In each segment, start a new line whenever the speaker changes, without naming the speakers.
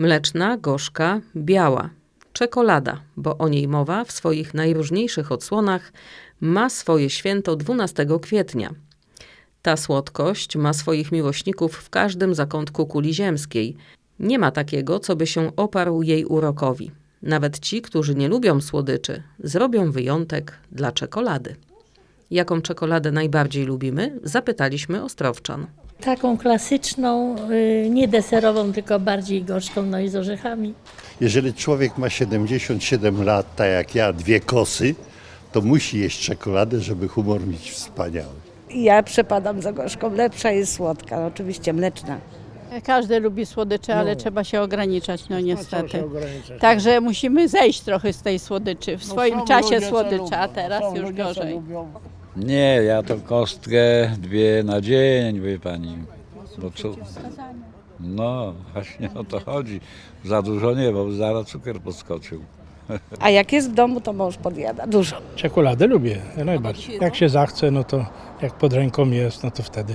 Mleczna, gorzka, biała. Czekolada, bo o niej mowa w swoich najróżniejszych odsłonach, ma swoje święto 12 kwietnia. Ta słodkość ma swoich miłośników w każdym zakątku kuli ziemskiej. Nie ma takiego, co by się oparł jej urokowi. Nawet ci, którzy nie lubią słodyczy, zrobią wyjątek dla czekolady. Jaką czekoladę najbardziej lubimy? Zapytaliśmy Ostrowczan.
Taką klasyczną, y, nie deserową, tylko bardziej gorzką, no i z orzechami.
Jeżeli człowiek ma 77 lat, tak jak ja, dwie kosy, to musi jeść czekoladę, żeby humor mieć wspaniały.
Ja przepadam za gorzką. Lepsza jest słodka, no oczywiście mleczna.
Każdy lubi słodycze, ale trzeba się ograniczać, no niestety. Także musimy zejść trochę z tej słodyczy. W swoim czasie słodycze, a teraz już gorzej.
Nie, ja to kostkę dwie na dzień, wie pani. Bo co? No, właśnie o to chodzi. Za dużo nie, bo zaraz cukier podskoczył.
A jak jest w domu, to mąż podjada dużo.
Czekoladę lubię, najbardziej. Jak się zachce, no to jak pod ręką jest, no to wtedy.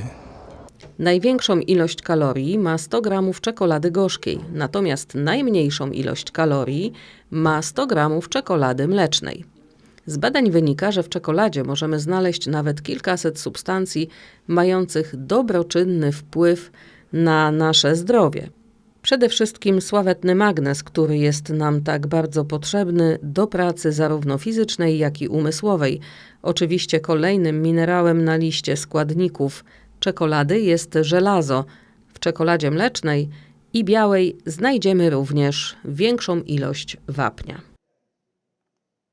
Największą ilość kalorii ma 100 gramów czekolady gorzkiej, natomiast najmniejszą ilość kalorii ma 100 gramów czekolady mlecznej. Z badań wynika, że w czekoladzie możemy znaleźć nawet kilkaset substancji mających dobroczynny wpływ na nasze zdrowie. Przede wszystkim sławetny magnez, który jest nam tak bardzo potrzebny do pracy zarówno fizycznej, jak i umysłowej. Oczywiście kolejnym minerałem na liście składników czekolady jest żelazo. W czekoladzie mlecznej i białej znajdziemy również większą ilość wapnia.